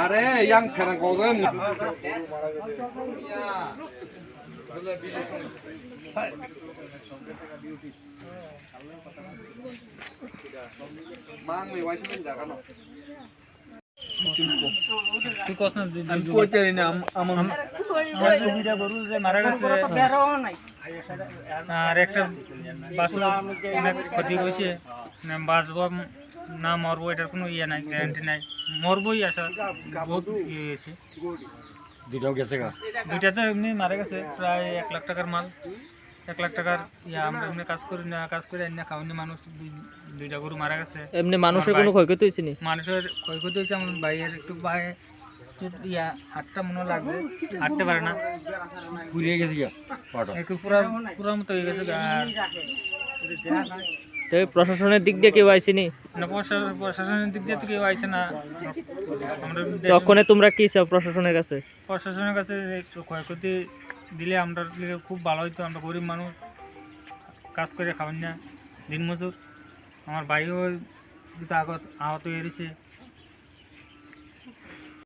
আরে yang ফেরা কজন mang mày quay xuống nhà con আর একটা অনেক ক্ষতি হয়েছে বাঁচব না মরবো এটার কোনো ইয়ে নাই গ্যারান্টি নাই মরবই আসা বহুত ইয়ে হয়েছে দুটাও দুইটা তো এমনি মারা গেছে, প্রায় এক লাখ টাকার মাল। এক লাখ টাকার ইয়া আমরা এমনি কাজ করি না কাজ করে এমনি খাওয়ানি মানুষ দুই- দুইটা গরু মারা গেছে। এমনি মানুষের কোনো ক্ষয়ক্ষতি হয়েছে নি? মানুষের ক্ষয়ক্ষতি হয়েছে আমার ভাইয়ের একটু পায়ে ইয়া হাতটা মনে লাগবে হাঁটতে পারে না। পুড়িয়ে গেছে গা একটু পুরা পুরা মতো হয়ে গেছে আর তো প্রশাসনের দিক দিয়ে কেউ আইসিনি প্রশাসন- প্রশাসনের দিক দিয়ে তো কেউ আইছে না। আমরা তখন তোমরা কি চাও প্রশাসনের কাছে? প্রশাসনের কাছে ক্ষয়ক্ষতি দিলে আমরা খুব ভালো হইতো, আমরা গরিব মানুষ, কাজ করে খাবেন না, দিনমজুর। আমার ভাইও কিন্তু আগত আহত হয়ে গেছে।